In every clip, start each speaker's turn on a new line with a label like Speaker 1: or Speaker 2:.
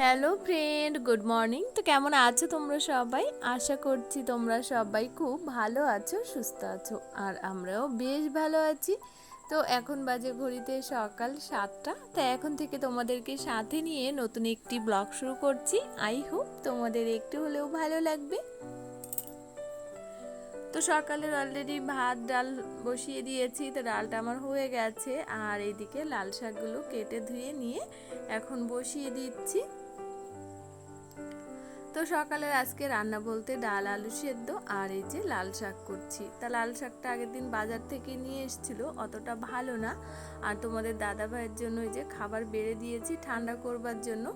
Speaker 1: Hello friend good morning তো কেমন আছো তোমরা সবাই? আশা করছি তোমরা সবাই খুব ভালো আছো, সুস্থ আছো, আর আমরাও বেশ ভালো আছি। তো এখন বাজে ঘড়িতে সকাল সাতটা। তো এখন থেকে তোমাদেরকে সাথে নিয়ে নতুন একটি ব্লগ শুরু করছি। আই হোপ তোমাদের একটু হলেও ভালো লাগবে। তো সকালের অলরেডি ভাত, ডাল বসিয়ে দিয়েছি। তো ডালটা আমার হয়ে গেছে। আর এইদিকে লাল শাকগুলো কেটে ধুয়ে নিয়ে এখন বসিয়ে দিচ্ছি। তো সকালের আজকে রান্না বলতে ডাল, আলু সেদ্ধ আর এই যে লাল শাক করছি। তা লাল শাকটা আগের দিন বাজার থেকে নিয়ে এসেছিল, অতটা ভালো না। আর তোমাদের দাদা ভাইয়ের জন্য এই যে খাবার বেড়ে দিয়েছি, ঠান্ডা করবার জন্য।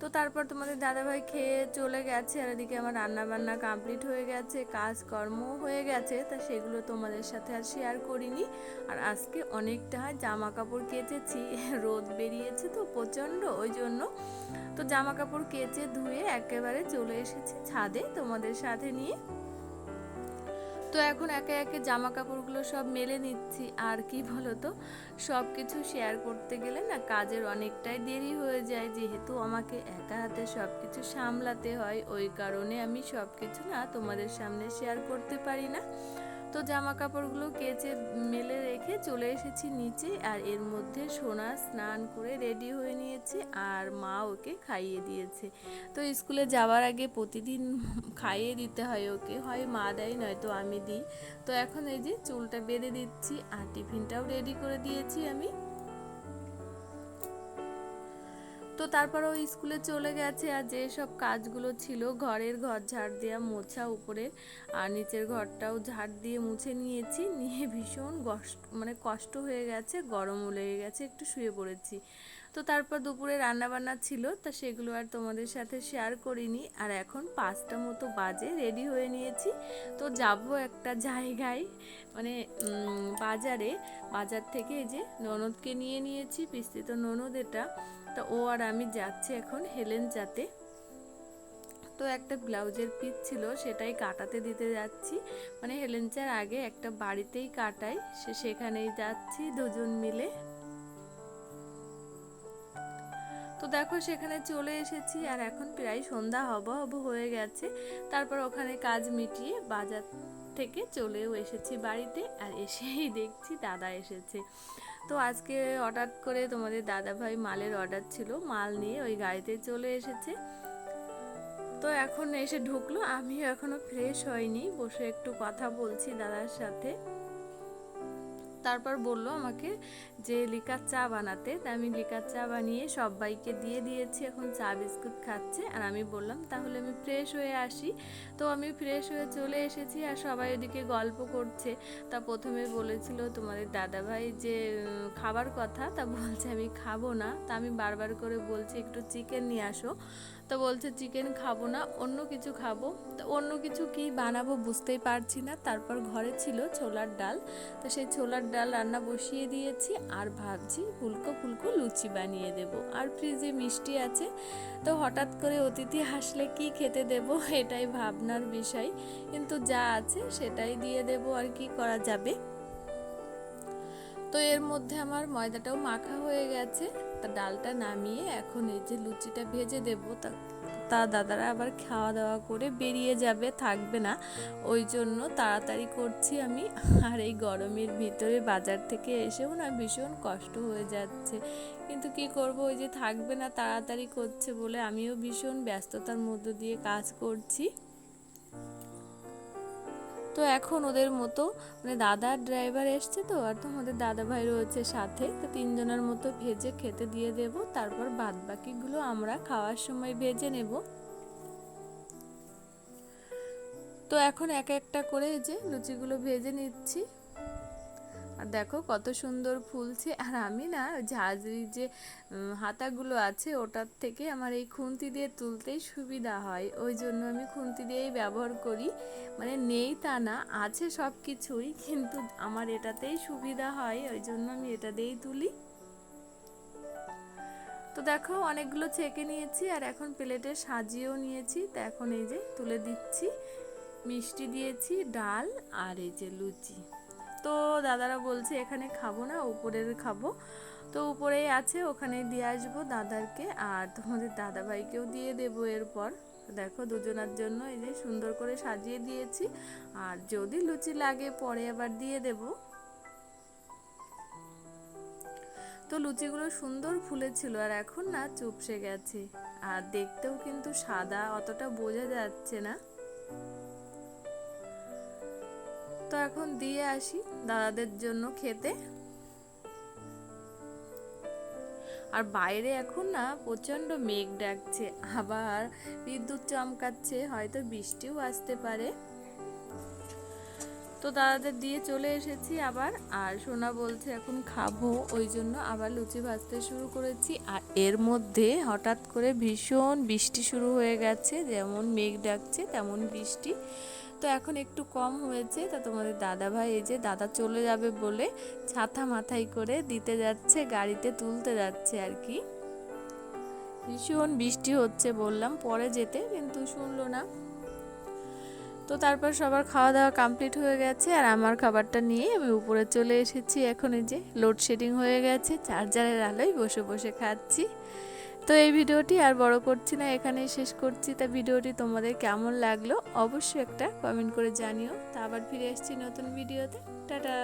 Speaker 1: তো তারপর তোমাদের দাদাভাই খেয়ে চলে গেছে আর এদিকে আমার রান্না বান্না কমপ্লিট হয়ে গেছে কাজকর্ম হয়ে গেছে, তা সেগুলো তোমাদের সাথে আর শেয়ার করিনি। আর আজকে অনেকটা জামা কাপড় কেচেছি, রোদ বেরিয়েছে তো প্রচণ্ড ওই জন্য। তো জামা কাপড় কেচে ধুয়ে একেবারে চলে এসেছি ছাদে তোমাদের সাথে নিয়ে। তো এখন একে একে জামা কাপড়গুলো সব মেলে নিচ্ছি। আর কি বলো তো সব কিছু শেয়ার করতে গেলে না কাজের অনেকটাই দেরি হয়ে যায়। যেহেতু আমাকে একা হাতে সব কিছু সামলাতে হয়, ওই কারণে আমি সব কিছু না তোমাদের সামনে শেয়ার করতে পারি না। তো জামা কাপড়গুলো কেচে মেলে রেখে চলে এসেছি নিচে আর এর মধ্যে সোনা স্নান করে রেডি হয়ে নিয়েছে আর মা ওকে খাইয়ে দিয়েছে। তো স্কুলে যাওয়ার আগে প্রতিদিন খাইয়ে দিতে হয় ওকে, হয় মা দেয় নয়তো আমি দিই। তো এখন এই যে চুলটা বেঁধে দিচ্ছি আর টিফিনটাও রেডি করে দিয়েছি আমি। তো তারপর ও স্কুলে চলে গেছে আর যে সব কাজগুলো ছিল, ঘরের ঘর ঝাড় দেওয়া মোছা উপরে আর নিচের ঘরটাও ঝাড় দিয়ে মুছে নিয়েছি। নিয়ে ভীষণ কষ্ট মানে কষ্ট হয়ে গেছে, গরমও লেগে গেছে, একটু শুয়ে পড়েছি। তো তারপর দুপুরে রান্নাবান্না ছিল, তা সেগুলো আর তোমাদের সাথে শেয়ার করিনি। আর এখন পাঁচটা মতো বাজে রেডি হয়ে নিয়েছি। তো যাব একটা জায়গায় মানে বাজারে। বাজার থেকে এই যে ননদকে নিয়ে নিয়েছি পিস্তিত ননদ এটা। তো ও আর আমি যাচ্ছি এখন হেলেন যাতে। তো একটা ব্লাউজের পিস ছিল, সেটাই কাটাতে দিতে যাচ্ছি। মানে হেলেঞ্চার আগে একটা বাড়িতেই কাটাই সে সেখানেই যাচ্ছি দুজন মিলে। তো দেখো সেখানে চলে এসেছি, আর এখন প্রায় সন্ধ্যা হব হব হয়ে গেছে। তারপর ওখানে কাজ মিটিয়ে বাজার থেকে চলেও এসেছি বাড়িতে, আর এসেই দেখছি দাদা এসেছে। তো আজকে হঠাৎ করে তোমাদের দাদাভাই মালের অর্ডার ছিল, মাল নিয়ে ওই গাড়িতে চলে এসেছে। তো এখন এসে ঢুকলো, আমিও এখনও ফ্রেশ হয়নি, বসে একটু কথা বলছি দাদার সাথে। তারপর বলল আমাকে যে, লিকার চা বানাতে। তা আমি লিকার চা বানিয়ে সবাইকে দিয়ে দিয়েছি, এখন চা বিস্কুট খাচ্ছে। আর আমি বললাম, তাহলে আমি ফ্রেশ হয়ে আসি। তো আমি ফ্রেশ হয়ে চলে এসেছি আর সবাই ওদিকে গল্প করছে। তা প্রথমে বলেছিল তোমাদের দাদাভাই যে খাবার কথা। তা বলছে, আমি খাব না। তা আমি বারবার করে বলছি, একটু চিকেন নিয়ে আসো। তো বলছে, চিকেন খাব না, অন্য কিছু খাব। তো অন্য কিছু কি বানাবো বুঝতেই পারছি না। তারপর ঘরে ছিল ছোলার ডাল। তো সেই ছোলার ডাল রান্না বসিয়ে দিয়েছি আর ভাবছি ফুলকো ফুলকো লুচি বানিয়ে দেব। আর ফ্রিজে মিষ্টি আছে, তো হঠাৎ করে অতিথি হাসলে কি খেতে দেব এটাই ভাবনার বিষয়। কিন্তু যা আছে সেটাই দিয়ে দেব আর কি করা যাবে। তো এর মধ্যে আমার ময়দাটাও মাখা হয়ে গেছে, তা ডালটা নামিয়ে এখন এই যে লুচিটা ভেজে দেব, তা তা দাদারা আবার খাওয়া দাওয়া করে বেরিয়ে যাবে, থাকবে না। ওই জন্য তাড়াতাড়ি করছি আমি। আর এই গরমের ভিতরে বাজার থেকে এসেও না ভীষণ কষ্ট হয়ে যাচ্ছে। কিন্তু কি করব, ওই যে থাকবে না, তাড়াতাড়ি করছে বলে আমিও ভীষণ ব্যস্ততার মধ্য দিয়ে কাজ করছি। তো এখন ওদের মতো মানে দাদার ড্রাইভার এসছে তো, আর তোমাদের দাদা ভাই রয়েছে সাথে, তো তিনজনের মতো ভেজে খেতে দিয়ে দেব, তারপর বাদ বাকিগুলো আমরা খাওয়ার সময় ভেজে নেব। তো এখন এক একটা করে যে লুচিগুলো ভেজে নিচ্ছি। আর দেখো কত সুন্দর ফুলছে। আর আমি না ঝাঁঝরি যে হাতাগুলো আছে ওটার থেকে আমার এই খুন্তি দিয়ে তুলতেই সুবিধা হয়। ওই জন্য আমি খুন্তি দিয়েই ব্যবহার করি। মানে নেই তা না, আছে সব কিছুই, কিন্তু আমার এটাতেই সুবিধা হয়। ওই জন্য আমি এটা দিয়েই তুলি। তো দেখো অনেকগুলো ছেঁকে নিয়েছি আর এখন প্লেটে সাজিয়েও নিয়েছি। তো এখন এই যে তুলে দিচ্ছি। মিষ্টি দিয়েছি, ডাল আর এই যে লুচি। তো দাদারা বলছে, এখানে খাব না, উপরের খাব। তো উপরেই আছে, ওখানে দিয়ে আসব দাদারকে আর তোমাদের দাদা ভাইকেও দিয়ে দেবো এরপর। দেখো, দুজনার জন্য এই যে সুন্দর করে সাজিয়ে দিয়েছি আর যদি লুচি লাগে পরে আবার দিয়ে দেব। তো লুচিগুলো সুন্দর ফুলেছিল আর এখন না চুপসে গেছে। আর দেখতেও কিন্তু সাদা, অতটা বোঝা যাচ্ছে না। এখন দিয়ে আসি দাদাদের জন্য খেতে। আর বাইরে এখন না প্রচণ্ড মেঘ ডাকছে, আবার বিদ্যুৎ চমকাচ্ছে, হয়তো বৃষ্টিও আসতে পারে। তো দাদাদের দিয়ে চলে এসেছি আবার, আর সোনা বলছে এখন খাব, ওই জন্য আবার লুচি ভাজতে শুরু করেছি। আর এর মধ্যে হঠাৎ করে ভীষণ বৃষ্টি শুরু হয়ে গেছে, যেমন মেঘ ডাকছে, তেমন বৃষ্টি। তো এখন একটু কম হয়েছে। তা তোমাদের দাদা ভাই এই যে, দাদা চলে যাবে বলে ছাতা মাথায় করে দিতে যাচ্ছে, গাড়িতে তুলতে যাচ্ছে আর কি। ভীষণ বৃষ্টি হচ্ছে বললাম, পরে যেতে কিন্তু শুনলো না। তো তারপর সবার খাওয়া দাওয়া কমপ্লিট হয়ে গেছে আর আমার খাবারটা নিয়ে আমি উপরে চলে এসেছি। এখন এই যে লোডশেডিং হয়ে গেছে চার্জারের আলোয় বসে বসে খাচ্ছি। তো এই ভিডিওটি আর বড় করছি না, এখানেই শেষ করছি। তা ভিডিওটি তোমাদের কেমন লাগল? অবশ্যই একটা কমেন্ট করে জানিও। তা আবার ফিরে এসেছি নতুন ভিডিওতে। টাটা!